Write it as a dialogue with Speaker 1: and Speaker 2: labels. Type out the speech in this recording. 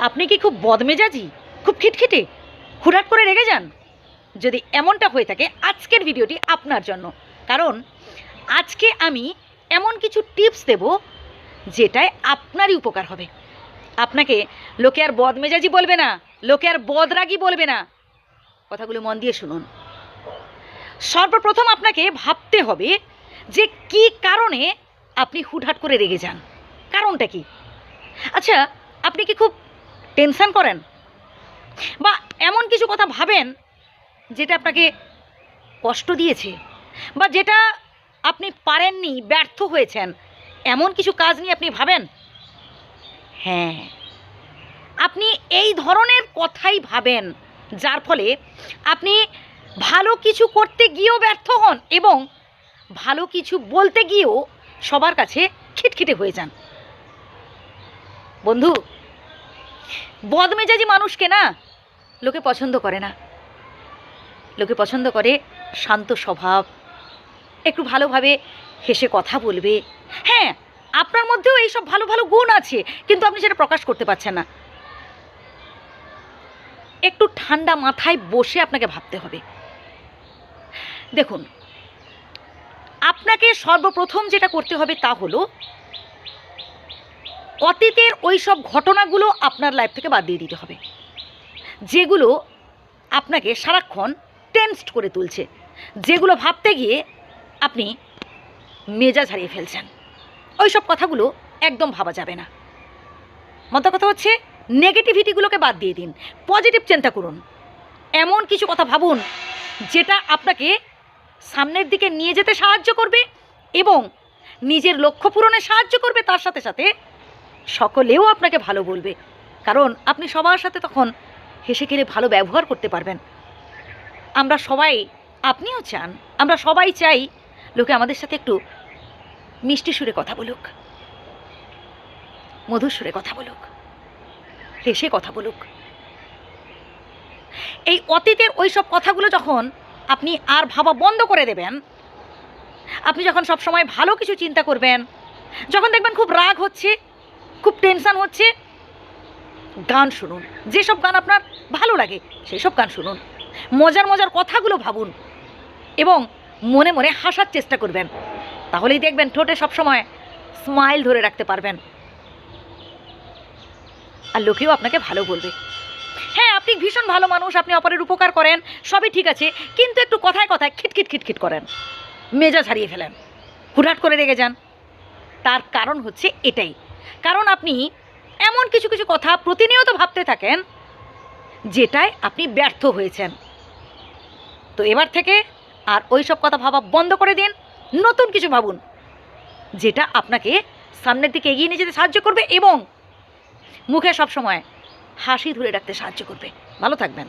Speaker 1: আপনি কি খুব বদমেজাজি? খুব খিটখিটে? হুটহাট করে রেগে যান? যদি এমনটা হয়ে থাকে, আজকের ভিডিওটি আপনার জন্য। কারণ, আজকে আমি এমন কিছু টিপস দেব যেটায় আপনারই উপকার হবে। আপনাকে লোকে আর বদমেজাজি বলবে না, লোকে আর বদরাগি বলবে না। কথাগুলো মন দিয়ে শুনুন। সর্বপ্রথম আপনাকে ভাবতে হবে যে কি কারণে আপনি হুটহাট করে রেগে যান। কারণটা কি? আচ্ছা আপনি কি খুব টেনশন করেন? বা এমন কিছু কথা ভাবেন যেটা আপনাকে কষ্ট দিয়েছে বা যেটা আপনি পারেননি, ব্যর্থ হয়েছেন, এমন কিছু কাজ নিয়ে আপনি ভাবেন? হ্যাঁ। আপনি এই ধরনের কথাই ভাবেন, যার ফলে আপনি ভালো কিছু করতে গিয়েও ব্যর্থ হন এবং ভালো কিছু বলতে গিয়েও সবার কাছে খিটখিটে হয়ে যান। বন্ধু বদমেজাজি মানুষকে না লোকে পছন্দ করে না। লোকে পছন্দ করে শান্ত স্বভাব, একটু ভালোভাবে হেসে কথা বলবে। হ্যাঁ আপনার মধ্যেও এইসব ভালো ভালো গুণ আছে, কিন্তু আপনি সেটা প্রকাশ করতে পারছেন না। একটু ঠান্ডা মাথায় বসে আপনাকে ভাবতে হবে। দেখুন, আপনাকে সর্বপ্রথম যেটা করতে হবে তা হলো অতীতের ওই সব ঘটনাগুলো আপনার লাইফ থেকে বাদ দিয়ে দিতে হবে। যেগুলো আপনাকে সারাক্ষণ টেনসড করে তুলছে, যেগুলো ভাবতে গিয়ে আপনি মেজাজ হারিয়ে ফেলছেন। ওই সব কথাগুলো একদম ভাবা যাবে না। মত কথা হচ্ছে নেগেটিভিটিগুলোকে বাদ দিয়ে দিন পজিটিভ চিন্তা করুন। এমন কিছু কথা ভাবুন, যেটা আপনাকে সামনের দিকে নিয়ে যেতে সাহায্য করবে এবং নিজের লক্ষ্য পূরণে সাহায্য করবে তার সাথে সাথে সকলেও আপনাকে ভালো বলবে। কারণ আপনি সবার সাথে তখন হেসে খেলে ভালো ব্যবহার করতে পারবেন। আমরা সবাই, আপনিও চান, আমরা সবাই চাই লোকে আমাদের সাথে একটু মিষ্টি সুরে কথা বলুক, মধুর সুরে কথা বলুক, হেসে কথা বলুক। এই অতীতের ওই সব কথাগুলো যখন আপনি আর ভাবা বন্ধ করে দেবেন, আপনি যখন সব সময় ভালো কিছু চিন্তা করবেন, যখন দেখবেন খুব রাগ হচ্ছে খুব টেনশন হচ্ছে। গান শুনুন। যেসব গান আপনার ভালো লাগে সেই সব গান শুনুন। মজার মজার কথাগুলো ভাবুন এবং মনে মনে হাসার চেষ্টা করবেন। তাহলেই দেখবেন ঠোঁটে সবসময় স্মাইল ধরে রাখতে পারবেন। আর লোকেও আপনাকে ভালো বলবে। হ্যাঁ আপনি ভীষণ ভালো মানুষ, আপনি অপরের উপকার করেন, সবই ঠিক আছে, কিন্তু একটু কথায় কথায় খিটখিট খিটখিট করেন। মেজাজ হারিয়ে ফেলেন। হুটহাট করে রেগে যান। তার কারণ হচ্ছে এটাই। কারণ আপনি এমন কিছু কিছু কথা প্রতিনিয়ত ভাবতে থাকেন যেটায় আপনি ব্যর্থ হয়েছেন। তো এবার থেকে আর ওই সব কথা ভাবা বন্ধ করে দিন, নতুন কিছু ভাবুন, যেটা আপনাকে সামনের দিকে এগিয়ে নিয়ে যেতে সাহায্য করবে এবং মুখে সবসময় হাসি ধরে রাখতে সাহায্য করবে। ভালো থাকবেন।